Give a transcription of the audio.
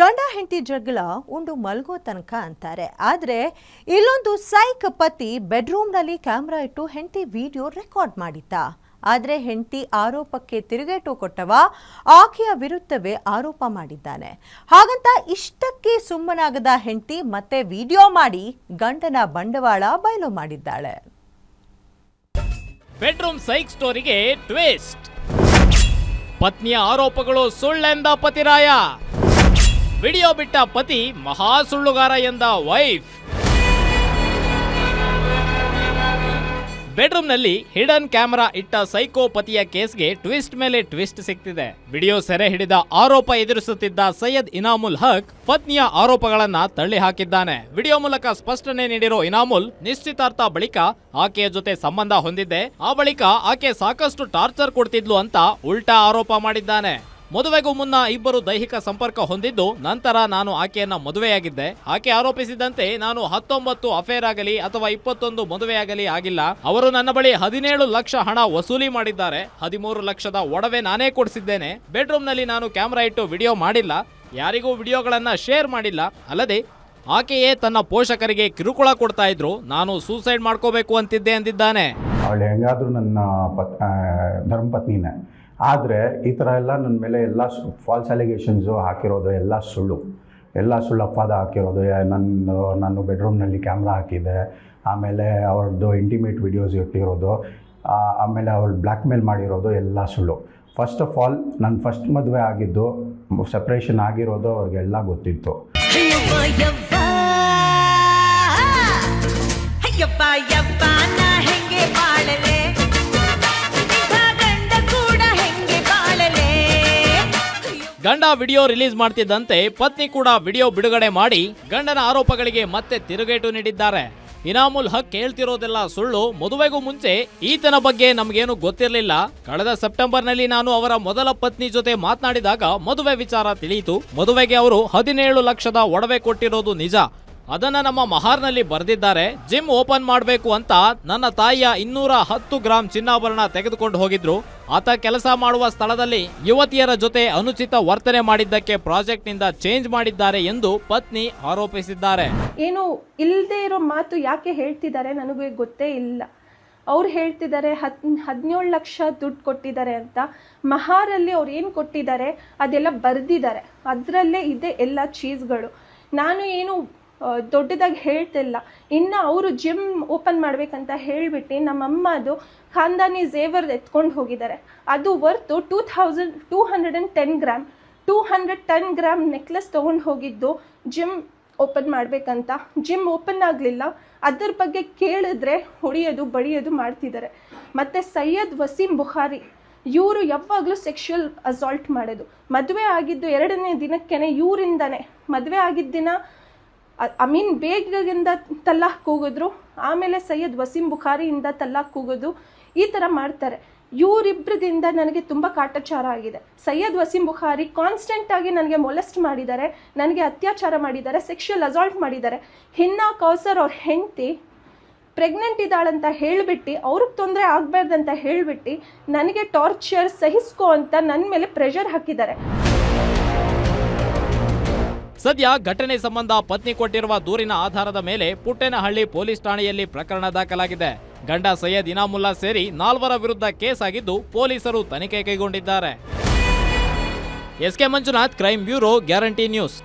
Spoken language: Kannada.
ಗಂಡ ಹೆಂಡತಿ ಜಗಳ ಉಂಡು ಮಲ್ಗೋ ತನಕ ಅಂತಾರೆ. ಆದರೆ ಇಲ್ಲೊಂದು ಸೈಕ್ ಪತಿ ಬೆಡ್ರೂಮ್ನಲ್ಲಿ ಕ್ಯಾಮ್ರಾ ಇಟ್ಟು ಹೆಂಡತಿ ವಿಡಿಯೋ ರೆಕಾರ್ಡ್ ಮಾಡಿದ್ದ. ಆದರೆ ಹೆಂಡತಿ ಆರೋಪಕ್ಕೆ ತಿರುಗೇಟು ಕೊಟ್ಟವ ಆಕೆಯ ವಿರುದ್ಧವೇ ಆರೋಪ ಮಾಡಿದ್ದಾನೆ. ಹಾಗಂತ ಇಷ್ಟಕ್ಕೆ ಸುಮ್ಮನಾಗದ ಹೆಂಡತಿ ಮತ್ತೆ ವಿಡಿಯೋ ಮಾಡಿ ಗಂಡನ ಬಂಡವಾಳ ಬಯಲು ಮಾಡಿದ್ದಾಳೆ. ಬೆಡ್ರೂಮ್ ಸೈಕ್ ಸ್ಟೋರಿಗೆ ಟ್ವಿಸ್ಟ್. ಪತ್ನಿಯ ಆರೋಪಗಳು ಸುಳ್ಳೆಂದ ಪತಿರಾಯ. ವಿಡಿಯೋ ಬಿಟ್ಟ ಪತಿ ಮಹಾ ಸುಳ್ಳುಗಾರ ಎಂದ ವೈಫ್. ಬೆಡ್ರೂಮ್ನಲ್ಲಿ ಹಿಡನ್ ಕ್ಯಾಮೆರಾ ಇಟ್ಟ ಸೈಕೋ ಪತಿಯ ಕೇಸ್ಗೆ ಟ್ವಿಸ್ಟ್ ಮೇಲೆ ಟ್ವಿಸ್ಟ್ ಸಿಗ್ತಿದೆ ವಿಡಿಯೋ ಸೆರೆ ಹಿಡಿದ ಆರೋಪ ಎದುರಿಸುತ್ತಿದ್ದ ಸೈಯದ್ ಇನಾಮುಲ್ ಹಕ್ ಪತ್ನಿಯ ಆರೋಪಗಳನ್ನ ತಳ್ಳಿ ಹಾಕಿದ್ದಾನೆ. ವಿಡಿಯೋ ಮೂಲಕ ಸ್ಪಷ್ಟನೆ ನೀಡಿರೋ ಇನಾಮುಲ್ ನಿಶ್ಚಿತಾರ್ಥ ಬಳಿಕ ಆಕೆಯ ಜೊತೆ ಸಂಬಂಧ ಹೊಂದಿದ್ದೆ. ಆ ಬಳಿಕ ಆಕೆ ಸಾಕಷ್ಟು ಟಾರ್ಚರ್ ಕೊಡ್ತಿದ್ಲು ಅಂತ ಉಲ್ಟಾ ಆರೋಪ ಮಾಡಿದ್ದಾನೆ. ಮದುವೆಗೂ ಮುನ್ನ ಇಬ್ಬರು ದೈಹಿಕ ಸಂಪರ್ಕ ಹೊಂದಿದ್ದು ನಂತರ ನಾನು ಆಕೆಯನ್ನ ಮದುವೆಯಾಗಿದ್ದೆ. ಆಕೆ ಆರೋಪಿಸಿದಂತೆ ನಾನು ಹತ್ತೊಂಬತ್ತು ಅಫೇರ್ ಆಗಲಿ ಅಥವಾ ಇಪ್ಪತ್ತೊಂದು ಮದುವೆಯಾಗಲಿ ಆಗಿಲ್ಲ. ಅವರು ನನ್ನ ಬಳಿ ಹದಿನೇಳು ಲಕ್ಷ ಹಣ ವಸೂಲಿ ಮಾಡಿದ್ದಾರೆ. ಹದಿಮೂರು ಲಕ್ಷದ ಒಡವೆ ನಾನೇ ಕೊಡಿಸಿದ್ದೇನೆ. ಬೆಡ್ರೂಮ್ನಲ್ಲಿ ನಾನು ಕ್ಯಾಮ್ರಾ ಇಟ್ಟು ವಿಡಿಯೋ ಮಾಡಿಲ್ಲ. ಯಾರಿಗೂ ವಿಡಿಯೋಗಳನ್ನ ಶೇರ್ ಮಾಡಿಲ್ಲ. ಅಲ್ಲದೆ ಆಕೆಯೇ ತನ್ನ ಪೋಷಕರಿಗೆ ಕಿರುಕುಳ ಕೊಡ್ತಾ ಇದ್ರು. ನಾನು ಸೂಸೈಡ್ ಮಾಡ್ಕೋಬೇಕು ಅಂತಿದ್ದೆ ಅಂದಿದ್ದಾನೆ. ಅವಳು ಹೆಂಗಾದ್ರೂ ನನ್ನ ಧರ್ಮಪತ್ನಿನೇ. ಆದರೆ ಈ ಥರ ಎಲ್ಲ ನನ್ನ ಮೇಲೆ ಎಲ್ಲ ಫಾಲ್ಸ್ ಅಲಿಗೇಷನ್ಸು ಹಾಕಿರೋದು ಎಲ್ಲ ಸುಳ್ಳು. ಎಲ್ಲ ಸುಳ್ಳು ಅಪವಾದ ಹಾಕಿರೋದು. ನನ್ನ ನಾನು ಬೆಡ್ರೂಮ್ನಲ್ಲಿ ಕ್ಯಾಮ್ರಾ ಹಾಕಿದ್ದೆ. ಆಮೇಲೆ ಅವ್ರದ್ದು ಇಂಟಿಮೇಟ್ ವಿಡಿಯೋಸ್ ಇಟ್ಟಿರೋದು. ಆಮೇಲೆ ಅವ್ರು ಬ್ಲ್ಯಾಕ್ ಮೇಲ್ ಮಾಡಿರೋದು ಎಲ್ಲ ಸುಳ್ಳು. ಫಸ್ಟ್ ಆಫ್ ಆಲ್ ನನ್ನ ಫಸ್ಟ್ ಮದುವೆ ಆಗಿದ್ದು ಸೆಪ್ರೇಷನ್ ಆಗಿರೋದು ಅವ್ರಿಗೆಲ್ಲ ಗೊತ್ತಿತ್ತು. ಹೆಂಗೆ ಗಂಡ ವಿಡಿಯೋ ರಿಲೀಸ್ ಮಾಡ್ತಿದ್ದಂತೆ ಪತ್ನಿ ಕೂಡ ವಿಡಿಯೋ ಬಿಡುಗಡೆ ಮಾಡಿ ಗಂಡನ ಆರೋಪಗಳಿಗೆ ಮತ್ತೆ ತಿರುಗೇಟು ನೀಡಿದ್ದಾರೆ. ಇನಾಮುಲ್ ಹಕ್ ಹೇಳ್ತಿರೋದೆಲ್ಲ ಸುಳ್ಳು. ಮದುವೆಗೂ ಮುಂಚೆ ಈತನ ಬಗ್ಗೆ ನಮಗೇನು ಗೊತ್ತಿರಲಿಲ್ಲ. ಕಳೆದ ಸೆಪ್ಟೆಂಬರ್ನಲ್ಲಿ ನಾನು ಅವರ ಮೊದಲ ಪತ್ನಿ ಜೊತೆ ಮಾತನಾಡಿದಾಗ ಮದುವೆ ವಿಚಾರ ತಿಳಿಯಿತು. ಮದುವೆಗೆ ಅವರು ಹದಿನೇಳು ಲಕ್ಷದ ಒಡವೆ ಕೊಟ್ಟಿರೋದು ನಿಜ. ಅದನ್ನ ನಮ್ಮ ಮಹಾರ್ನಲ್ಲಿ ಬರೆದಿದ್ದಾರೆ. ಜಿಮ್ ಓಪನ್ ಮಾಡಬೇಕು ಅಂತ ನನ್ನ ತಾಯಿಯ ಇನ್ನೂರ ಹತ್ತು ಗ್ರಾಂ ಚಿನ್ನಾಭರಣ ತೆಗೆದುಕೊಂಡು ಹೋಗಿದ್ರು. ಆತ ಕೆಲಸ ಮಾಡುವ ಸ್ಥಳದಲ್ಲಿ ಯುವತಿಯರ ಜೊತೆ ಅನುಚಿತ ವರ್ತನೆ ಮಾಡಿದ್ದಕ್ಕೆ ಪ್ರಾಜೆಕ್ಟ್ನಿಂದ ಚೇಂಜ್ ಮಾಡಿದ್ದಾರೆ ಎಂದು ಪತ್ನಿ ಆರೋಪಿಸಿದ್ದಾರೆ. ಏನು ಇಲ್ಲದೆ ಇರೋ ಮಾತು ಯಾಕೆ ಹೇಳ್ತಿದ್ದಾರೆ ನನಗೆ ಗೊತ್ತೇ ಇಲ್ಲ. ಅವ್ರು ಹೇಳ್ತಿದ್ದಾರೆ, ಹತ್, ಹದಿನೇಳು ಲಕ್ಷ ದುಡ್ಡು ಕೊಟ್ಟಿದ್ದಾರೆ ಅಂತ. ಮಹಾರಲ್ಲಿ ಅವ್ರು ಏನು ಕೊಟ್ಟಿದ್ದಾರೆ ಅದೆಲ್ಲ ಬರೆದಿದ್ದಾರೆ. ಅದರಲ್ಲೇ ಇದೆ ಎಲ್ಲ ಚೀಸ್ಗಳು. ನಾನು ಏನು ದೊಡ್ಡದಾಗಿ ಹೇಳ್ತಿಲ್ಲ ಇನ್ನು ಅವರು ಜಿಮ್ ಓಪನ್ ಮಾಡಬೇಕಂತ ಹೇಳಿಬಿಟ್ಟು ನಮ್ಮಮ್ಮ ಅದು ಖಾನ್ದಾನಿ ಝೇವರ್ ಎತ್ಕೊಂಡು ಹೋಗಿದ್ದಾರೆ. ಅದು worth two thousand two hundred and ten gram two hundred ten gram necklace ತೊಗೊಂಡು ಹೋಗಿದ್ದು ಜಿಮ್ ಓಪನ್ ಮಾಡಬೇಕಂತ. ಜಿಮ್ ಓಪನ್ ಆಗಲಿಲ್ಲ. ಅದರ ಬಗ್ಗೆ ಕೇಳಿದ್ರೆ ಹೊಡೆಯೋದು, ಬಡಿಯೋದು ಮಾಡ್ತಿದ್ದಾರೆ. ಮತ್ತು ಸೈಯದ್ ವಸೀಂ ಬುಖಾರಿ, ಇವರು ಯಾವಾಗಲೂ ಸೆಕ್ಷುಯಲ್ ಅಸಾಲ್ಟ್ ಮಾಡೋದು. ಮದುವೆ ಆಗಿದ್ದು ಎರಡನೇ ದಿನಕ್ಕೇ ಇವರಿಂದನೇ. ಮದುವೆ ಆಗಿದ್ದ ದಿನ ಅಮೀನ್ ಬೇಗಿಂದ ತಲ್ಲಾಕ್ ಕೂಗಿದ್ರು, ಆಮೇಲೆ ಸೈಯದ್ ವಸೀಂ ಬುಖಾರಿಯಿಂದ ತಲ್ಲಾಕ್ ಕೂಗೋದು ಈ ಥರ ಮಾಡ್ತಾರೆ. ಇವರಿಬ್ಬರದಿಂದ ನನಗೆ ತುಂಬ ಕಾಟಾಚಾರ ಆಗಿದೆ. ಸೈಯದ್ ವಸೀಂ ಬುಖಾರಿ ಕಾನ್ಸ್ಟೆಂಟ್ ಆಗಿ ನನಗೆ ಮೊಲೆಸ್ಟ್ ಮಾಡಿದ್ದಾರೆ, ನನಗೆ ಅತ್ಯಾಚಾರ ಮಾಡಿದ್ದಾರೆ ಸೆಕ್ಷುಯಲ್ ಅಸಾಲ್ಟ್ ಮಾಡಿದ್ದಾರೆ. ಹಿನ್ನಾ ಕೌಸರ್ ಅವ್ರ ಹೆಂಡತಿ ಪ್ರೆಗ್ನೆಂಟ್ ಇದ್ದಾಳಂತ ಹೇಳಿಬಿಟ್ಟು, ಅವ್ರಿಗೆ ತೊಂದರೆ ಆಗಬಾರ್ದಂತ ಹೇಳಿಬಿಟ್ಟು, ನನಗೆ ಟಾರ್ಚರ್ ಸಹಿಸ್ಕೋ ಅಂತ ನನ್ನ ಮೇಲೆ ಪ್ರೆಷರ್ ಹಾಕಿದ್ದಾರೆ. ಸದ್ಯ ಘಟನೆ ಸಂಬಂಧ ಪತ್ನಿ ಕೊಟ್ಟಿರುವ ದೂರಿನ ಆಧಾರದ ಮೇಲೆ ಪುಟ್ಟೇನಹಳ್ಳಿ ಪೊಲೀಸ್ ಠಾಣೆಯಲ್ಲಿ ಪ್ರಕರಣ ದಾಖಲಾಗಿದೆ. ಗಂಡ ಸೈಯದ್ ಇನಾಮುಲ್ಲಾ ಸೇರಿ ನಾಲ್ವರ ವಿರುದ್ಧ ಕೇಸ್ ಆಗಿದ್ದು ಪೊಲೀಸರು ತನಿಖೆ ಕೈಗೊಂಡಿದ್ದಾರೆ. SK Manjunath crime bureau, guarantee news.